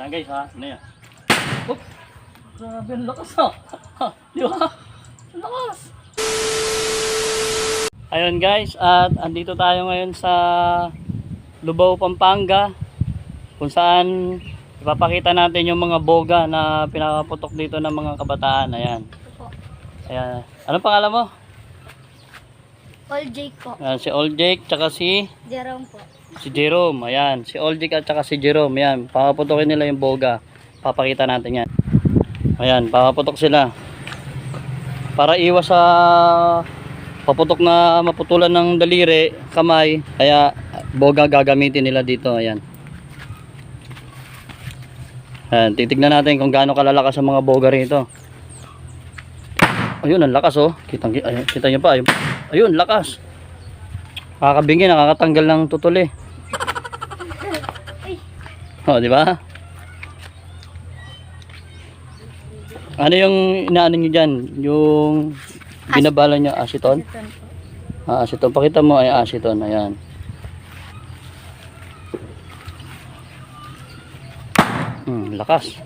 Ayan guys ha, ano yan? Oh, grabe ang lakas ha. Ha, Di ba? Ang lakas. Ayun guys, at andito tayo ngayon sa Lubao, Pampanga kung saan ipapakita natin yung mga boga na pinapaputok dito ng mga kabataan. Ayan. Ayan. Anong pangalan mo? All Jake po. Ayan, si Old Jake, tsaka si, Jerome po. si Jerome. Ayan, si Old Jake at tsaka si Jerome. Ayan, papaputokin nila yung boga. Papakita natin yan. Ayan, papaputok sila. Para iwas sa paputok na maputulan ng daliri, kamay. Kaya boga gagamitin nila dito. Ayan. Ayan, titignan natin kung gaano kalalakas ang mga boga rito. Ayun, ang lakas oh. Kitang, ayun, kita niyo pa. Ayun, ayun lakas. Nakakabingi, nakakatanggal ng tutuli. Oh, di ba? Ano yung inaano nyo dyan? Yung binabala nyo, aceton? Ito. Ah, aceton. Pakita mo ay aceton. Ayan. Hmm, lakas.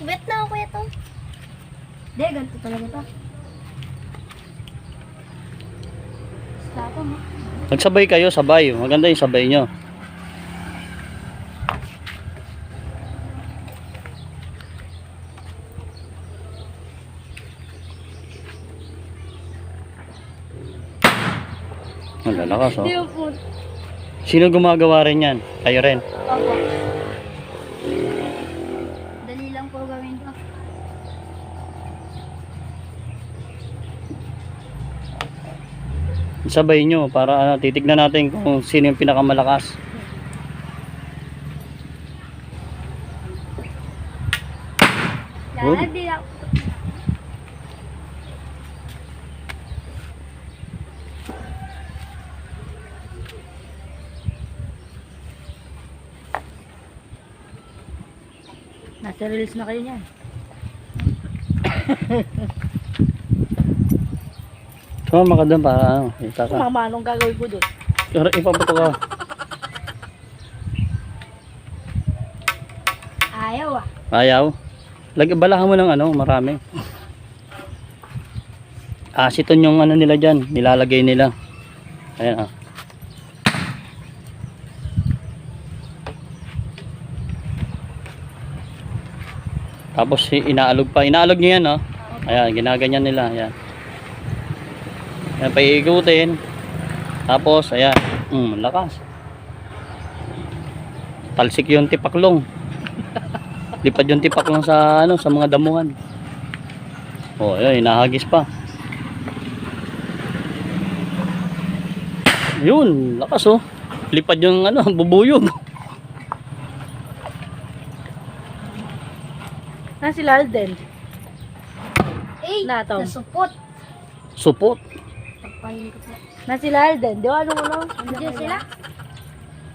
Kubet na ako kuya to. Hindi, ganito talaga to. Nagsabay kayo, sabay. Maganda yung sabay nyo. Ang lalakas oh. Sino gumagawa rin yan? Kayo rin. Opo. Dali lang po gawin to. Sabay nyo para ah, titignan natin kung sino yung pinakamalakas. Ako. Nasa reels na kayo niyan. Sumama ka doon para ano, kita ka. Mama, anong gagawin ko doon? Pero ipaputok ka. Ayaw ah. Ayaw. Lagi balahan mo ng ano, marami. Asiton yung ano nila diyan, nilalagay nila. Ayan ah. Tapos inaalog pa. Inaalog niya yan, oh. Ayan, ginaganyan nila. Ayan. Ayan, paikutin. Tapos, ayan. Mm, lakas. Talsik yung tipaklong. Lipad yung tipaklong sa ano, sa mga damuhan. Oh, ayun, inahagis pa. Yun, lakas oh. Lipad yung ano, bubuyog. Na si Lalden. Eh, Natom. nasupot. Supot. Pagpahin ko po. Na si Lalden. Di ba ano mo no? Andiyan sila.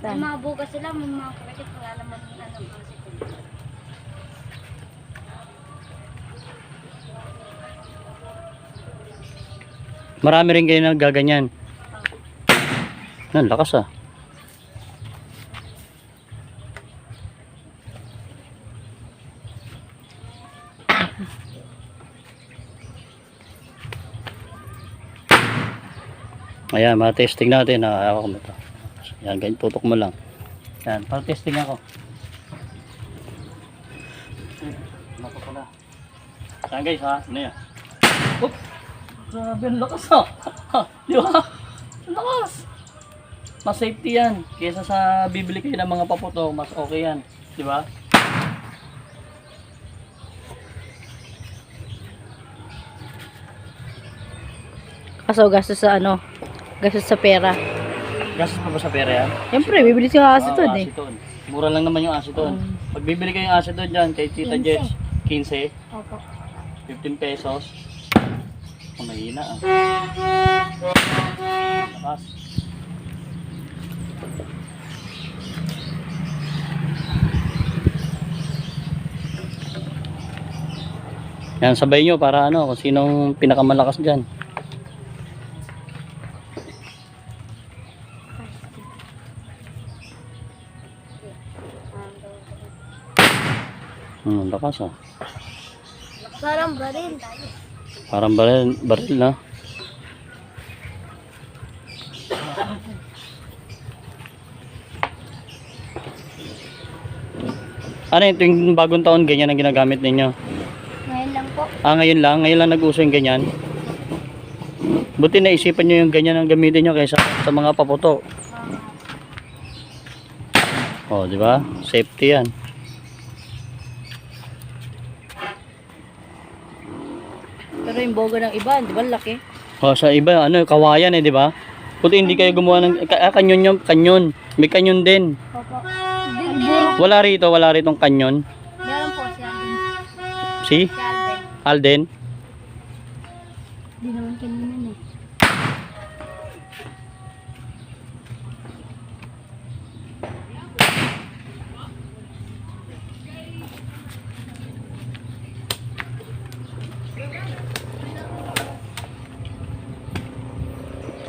May mga bukas sila, may mga mo nila ng mga sila. Marami rin kayo nagaganyan. Ang lakas ah. Ayan, ma-testing natin. Ah, ako mo ito. Ayan, ganyan, tutok mo lang. Ayan, para testing ako. Ano pa pala? Ayan guys ha, ano yan? Oh, grabe ang lakas. Ha, Di ba? Ang lakas. Mas safety yan. Kesa sa bibili kayo ng mga paputo, mas okay yan. Di ba? Kaso gastos sa ano? Gastos sa pera. Gastos pa ba sa pera yan? Siyempre, bibili siya Oo, to eh. aceton. Mura lang naman yung aceton. Mm. Pag bibili kayo ng aceton dyan, kay Tita 15. Jess, 15, Opo. 15 pesos. Oh, mahina ah. Lakas. Yan, sabay nyo para ano, kung sinong pinakamalakas dyan. Lakas ah. Parang baril. Parang baril, baril na. Ano yung tuwing bagong taon ganyan ang ginagamit ninyo? Ngayon lang po. Ah, ngayon lang? Ngayon lang nag-uso yung ganyan? Buti naisipan nyo yung ganyan ang gamitin nyo kaysa sa mga paputo. Oh, di ba? Safety yan. Yung boga ng iba, di ba laki? Oh, sa iba, ano, kawayan eh, di ba? Buti hindi kayo gumawa ng, ah, kanyon yung kanyon. May kanyon din. Opo. Wala rito, wala rito kanyon. Meron po. Si Si Alden. Alden. Di naman kanina eh.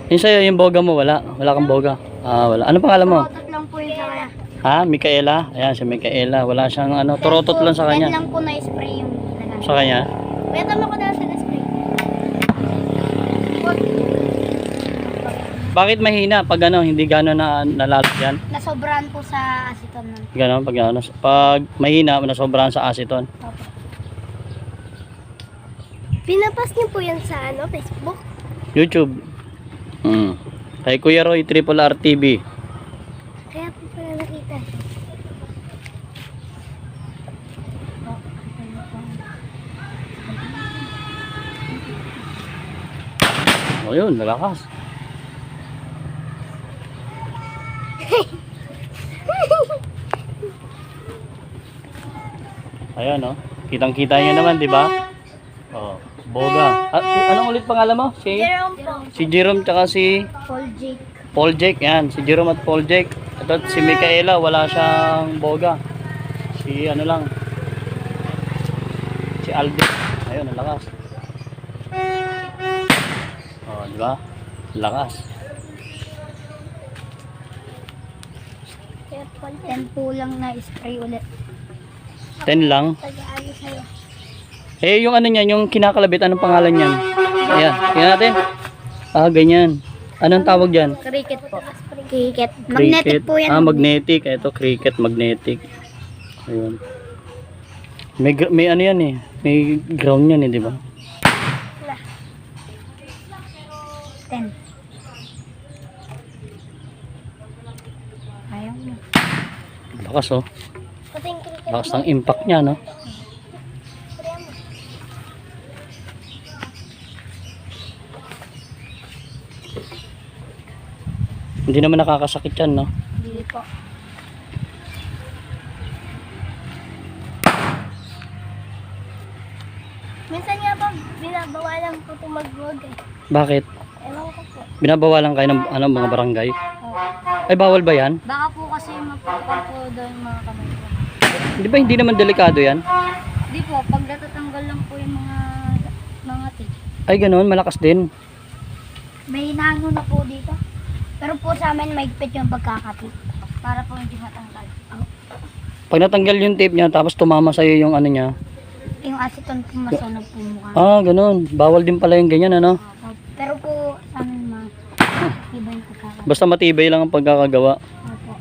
Yung sa'yo, yung boga mo, wala. Wala kang boga. Ah, wala. Ano pangalan mo? Turotot lang po yun sa kanya. Ha? Micaela? Ayan, si Micaela. Wala siyang ano, turotot lang sa Yan kanya. lang po na-spray yung nagamit. Sa kanya? Kaya tama ko dahil sa na-spray. Bakit mahina pag ano, hindi gano'n na nalalagyan? Nasobrahan po sa aceton nun. Gano'n, pag ano, pag mahina, nasobrahan sa aceton. Opo. Pinapas niyo po yan sa ano, Facebook? YouTube. Kay Kuya Roy, Triple R TV. Kaya po pala nakita. O yun, nalakas. Ayan, no? Kitang-kita nyo naman, di ba? Oh, boga. Ah, si- anong ulit pangalan mo? Si, Jerome po. si Jerome tsaka si Paul Jake. Paul Jake. Yan, si Jerome at Paul Jake. Ito, si Micaela, wala siyang boga. Si ano lang. Si Alvin. Ayun, ang lakas. Oh, di ba? Lakas. Kaya Paul, 10 po lang na spray ulit. 10 lang. Tagaayos sa'yo. Eh, yung ano niyan, yung kinakalabit, anong pangalan niyan? Ayan, tingnan natin. Ah, ganyan. Anong tawag diyan? Cricket po. Cricket. Magnetic po yan. Ah, magnetic. Ito, cricket, magnetic. Ayun. May, may ano yan eh. May ground yan eh, di ba? 10. Ayaw mo. Lakas oh. Lakas ng impact niya, no? Hindi naman nakakasakit yan, no? Hindi po. Minsan nga po, binabawalan po ito mag-vlog eh. Bakit? Ewan ko po. Binabawalan kayo ng ano, mga barangay? Oh. Ay, bawal ba yan? Baka po kasi mapapal po doon mga kamay ko. Di ba hindi naman delikado yan? Hindi po, pag natatanggal lang po yung mga mga tip. Ay, ganun, malakas din. May nano na po dito. Pero po sa amin maigpit yung pagkakatip. Para po hindi matanggal. Pag natanggal yung tape niya, tapos tumama sa'yo yung ano niya. Yung aceton po masunog po mukha. Ah, ganun. Bawal din pala yung ganyan, ano? Opo. Pero po sa amin ma iba yung pagkakatip. Basta matibay lang ang pagkakagawa. Opo.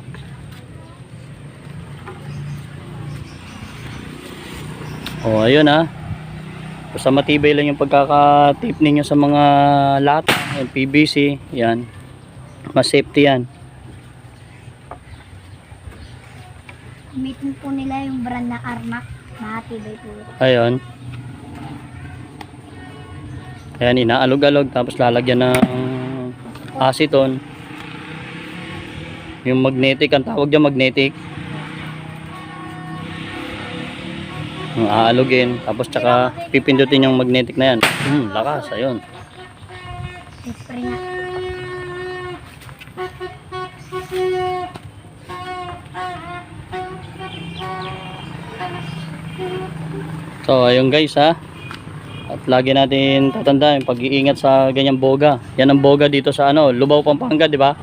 Oh, ayun ah. Basta matibay lang yung pagkaka-tape ninyo sa mga lata, yung PVC, yan. Mas safety yan. Gamitin po nila yung brand na Armac. Mahatibay po. Ayun. Ayan, inaalog-alog tapos lalagyan ng aceton. Yung magnetic, ang tawag dyan magnetic. Yung aalugin, tapos tsaka pipindutin yung magnetic na yan. Hmm, lakas, ayun. Spray na. So, ayun guys ha. At lagi natin tatandaan yung pag-iingat sa ganyang boga. Yan ang boga dito sa ano, Lubao, Pampanga, di ba?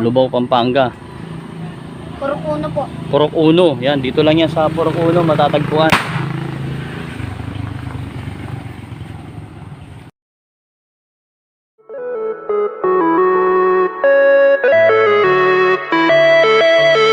Lubao, Pampanga. Puro kuno po. Purok Uno. Yan, dito lang yan sa Purok Uno matatagpuan.